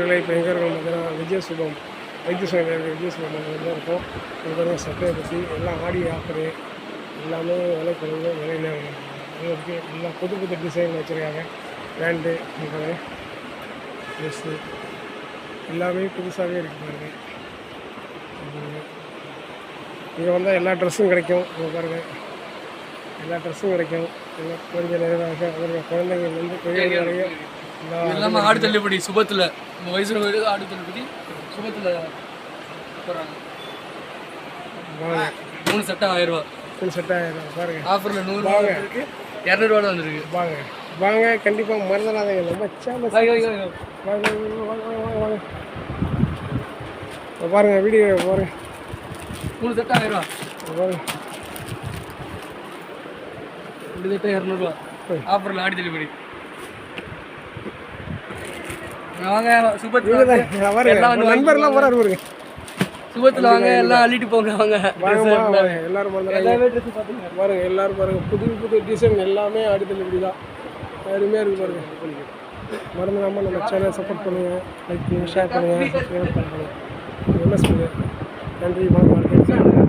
இப்போ எங்கே இருக்கோம் பார்த்தீங்கன்னா விஜய் சுபம் வைத்திய சங்கம் விஜய் சுபம் அங்கே தான் இருக்கும் இது பாருங்க சட்டையை பற்றி எல்லாம் ஆடி ஆஃபரு எல்லாமே விலை குறைவு விலையில இருக்குது எல்லாம் புது புது டிசைன் வச்சுருக்காங்க. பேண்ட்டு பாருங்க ட்ரெஸ்ஸு எல்லாமே புதுசாகவே இருக்குது பாருங்க. இங்கே வந்தால் எல்லா ட்ரெஸ்ஸும் கிடைக்கும். இங்கே பாருங்கள் எல்லா ட்ரெஸ்ஸும் கிடைக்கும். கொஞ்சம் நிறைவாக அவர்கள் குழந்தைங்க வந்து வரையும் எல்லா எல்லாமே ஆடு தள்ளுபடி சுபத்தில் நம்ம போயிட்டு ஆடு தள்ளுபடி சுபத்தில் போகிறாங்க வாங்க. மூணு சட்டம் ஆயிரம் ரூபா ஃபுல் செட் ஆகிடும் பாருங்கள் ஆஃபரில் நூறுரூவா இருக்கு இரநூறுவா தான் வந்துருக்கு. வாங்க. வாங்க கண்டிப்பாக மறந்துடாதீங்க. நம்ம சேனல் வாங்க, வாங்க, வாங்க. பாருங்க வீடியோ பாருங்க. மூணு சட்டம் ஆயிரம் ரூபா பாருங்க. ரெண்டு சட்டம் இரநூறுவா. ஆஃபரில் ஆடி தள்ளுபடி. வாங்க நம்ம நண்பர்லாம் போறாரு பாருங்க சுபத்தில் வாங்க எல்லாம் அள்ளிட்டு போங்க வாங்க. எல்லாரும் பாருங்க. எல்லாரும் பாருங்க. புது புது டிசைன் எல்லாமே அடித்தல் இப்படி தான் அருமையாக இருக்கு பாருங்க. மறந்துடாமல் நம்ம சேனல் சப்போர்ட் பண்ணுங்க. லைக் பண்ணுங்க ஷேர் பண்ணுங்க சப்ஸ்கிரைப் பண்ணுங்க. எம்எஸ் நன்றி வணக்கம்